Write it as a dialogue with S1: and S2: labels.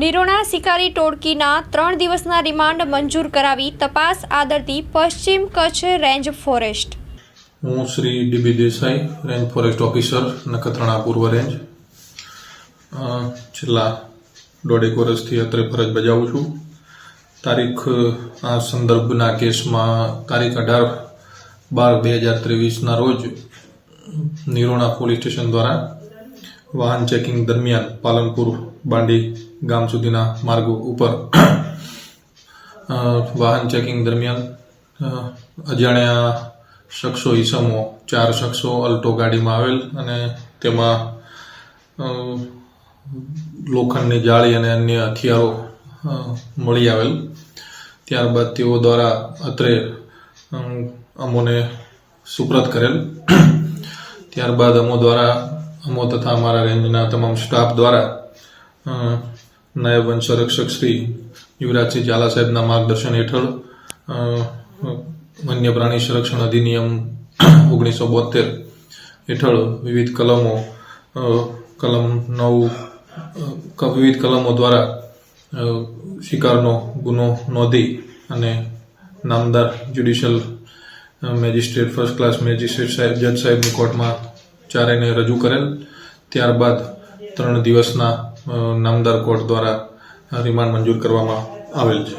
S1: નિરોણા શિકારી ટોળકીના ત્રણ દિવસના રિમાન્ડ મંજૂર કરાવી તપાસ આદરતી પશ્ચિમ કચ્છ રેન્જ ફોરેસ્ટ.
S2: હું Shri DB Desai, range forest officer, Nakhatrana પૂર્વ રેન્જ. છેલ્લા દોઢેક વર્ષથી અત્રે ફરજ બજાવું છું. તારીખ, આ સંદર્ભના કેસમાં તારીખ અઢાર બાર બે હજાર ત્રેવીસના રોજ નિરોણા પોલીસ સ્ટેશન દ્વારા વાહન ચેકિંગ દરમિયાન પાલનપુર બાંડી ગામ સુધીના માર્ગો ઉપર વાહન ચેકિંગ દરમિયાન અજાણ્યા શખ્સો ઈસમો, ચાર શખ્સો અલ્ટો ગાડીમાં આવેલ અને તેમાં લોખંડની જાળી અને અન્ય હથિયારો મળી આવેલ. ત્યારબાદ તેઓ દ્વારા અત્રે અમોને સુપ્રત કરેલ. ત્યારબાદ અમો દ્વારા અમો તથા અમારા રેન્જના તમામ સ્ટાફ દ્વારા નાયબ વન સંરક્ષક શ્રી યુવરાજસિંહ ઝાલા સાહેબના માર્ગદર્શન હેઠળ વન્ય પ્રાણી સંરક્ષણ અધિનિયમ ઓગણીસો બોતેર હેઠળ વિવિધ કલમો કલમ નવ વિવિધ કલમો દ્વારા શિકારનો ગુનો નોંધી અને નામદાર judicial magistrate, first class magistrate સાહેબ, જજ સાહેબની કોર્ટમાં ચારેયને રજૂ કરેલ. ત્યારબાદ ત્રણ દિવસના નામદાર કોર્ટ દ્વારા રિમાન્ડ મંજૂર કરવામાં આવેલ છે.